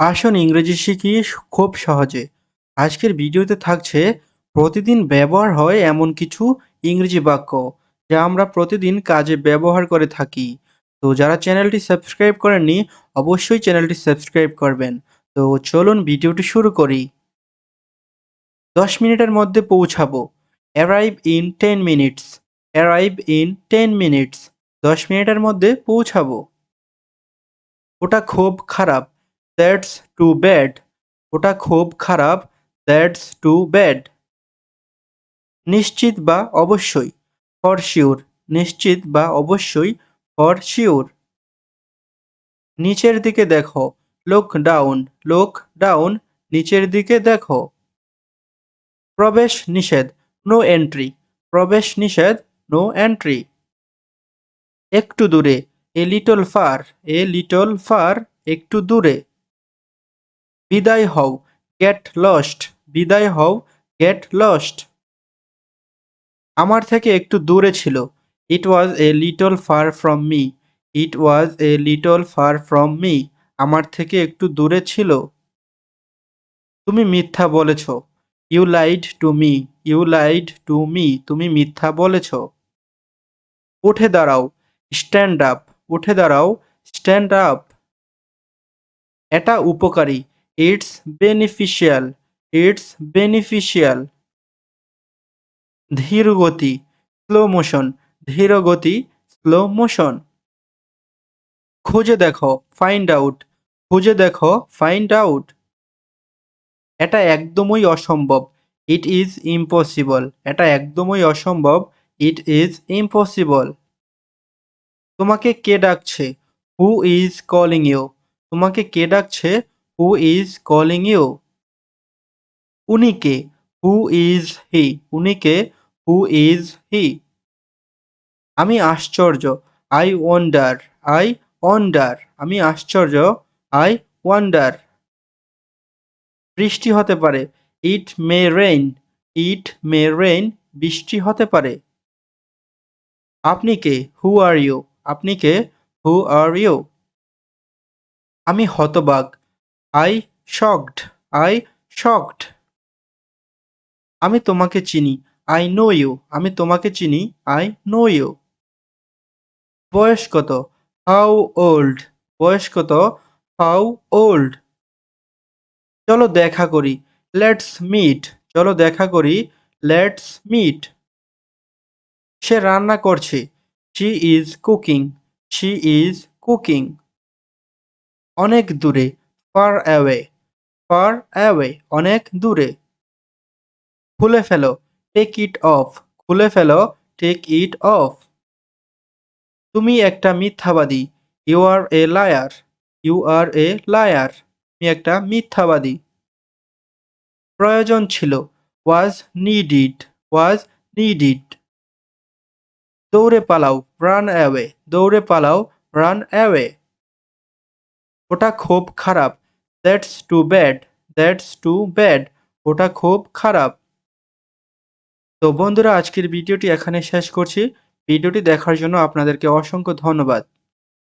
আসুন ইংরেজি শিখি খুব সহজে। আজকের ভিডিওতে থাকছে প্রতিদিন ব্যবহার হয় এমন কিছু ইংরেজি বাক্য যা আমরা প্রতিদিন কাজে ব্যবহার করে থাকি। তো যারা চ্যানেলটি সাবস্ক্রাইব করেননি, অবশ্যই চ্যানেলটি সাবস্ক্রাইব করবেন। তো চলুন ভিডিওটি শুরু করি। দশ মিনিটের মধ্যে পৌঁছাবো। Arrive in ten minutes arrive in ten minutes দশ মিনিটের মধ্যে পৌঁছাবো। ওটা খুব খারাপ। That's too bad. ওটা খুব খারাপ। That's too bad. নিশ্চিত বা অবশ্যই, ফর শিওর। নিশ্চিত বা অবশ্যই, ফর শিওর। নিচের দিকে দেখো। লোক ডাউন। লোক ডাউন। নিচের দিকে দেখো। প্রবেশ নিষেধ। No entry. প্রবেশ নিষেধ। No entry. একটু দূরে। A little far. A little far. একটু দূরে। বিদায় হও গেট লস্ট বিদায় হও গেট লস্ট আমার থেকে একটু দূরে ছিল। It was a little far from me it was a little far from me আমার থেকে একটু দূরে ছিল। তুমি মিথ্যা বলেছ। You lied to me you lied to me তুমি মিথ্যা বলেছ। উঠে দাঁড়াও। স্ট্যান্ড আপ উঠে দাঁড়াও। স্ট্যান্ড আপ এটা উপকারী। ইটস বেনিফিশিয়াল ইটস বেনিফিশিয়াল ধীর গতি স্লো মোশন ধীর গতি স্লো মোশন খুঁজে দেখো ফাইন্ড আউট খুঁজে দেখো ফাইন্ড আউট এটা একদমই অসম্ভব ইট ইজ ইম্পসিবল এটা একদমই অসম্ভব ইট ইজ ইম্পসিবল তোমাকে কে ডাকছে হু ইজ কলিং ইউ তোমাকে কে ডাকছে হু ইজ কলিং ইউ উনি কে হু ইজ হি উনি কে হু ইজ হি আমি আশ্চর্য। আই ওয়ান্ডার আই ওয়ান্ডার আমি আশ্চর্য। আই ওয়ান্ডার বৃষ্টি হতে পারে। ইট মে রেইন ইট মে রেইন বৃষ্টি হতে পারে। আপনি কে? হু আর ইউ আপনি কে? হু আর ইউ আমি হতবাক। I shocked I shocked. আমি তোমাকে চিনি, আই নো ইউ। আমি তোমাকে চিনি, আই নো ইউ। বয়স কত? How old. বয়স কত? How old. চলো দেখা করি, লেটস মিট। চলো দেখা করি, লেটস মিট। সে রান্না করছে। She is cooking. She is cooking. অনেক দূরে। ফার অ্যাওয়ে ফার অ্যাওয়ে অনেক দূরে। খুলে ফেলো টেক ইট অফ খুলে ফেলো টেক ইট অফ তুমি একটা মিথ্যাবাদী you are a liar you are a liar তুমি একটা মিথ্যাবাদী। প্রয়োজন ছিল ওয়াজ নিডিড ওয়াজ নিডিড দৌড়ে পালাও রান অ্যাওয়ে দৌড়ে পালাও রান অ্যাওয়ে ওটা খুব খারাপ that's too bad, that's too bad, ওটা খুব খারাপ। তো বন্ধুরা, আজকের ভিডিওটি এখানে শেষ করছি। ভিডিওটি দেখার জন্য আপনাদেরকে অসংখ্য ধন্যবাদ।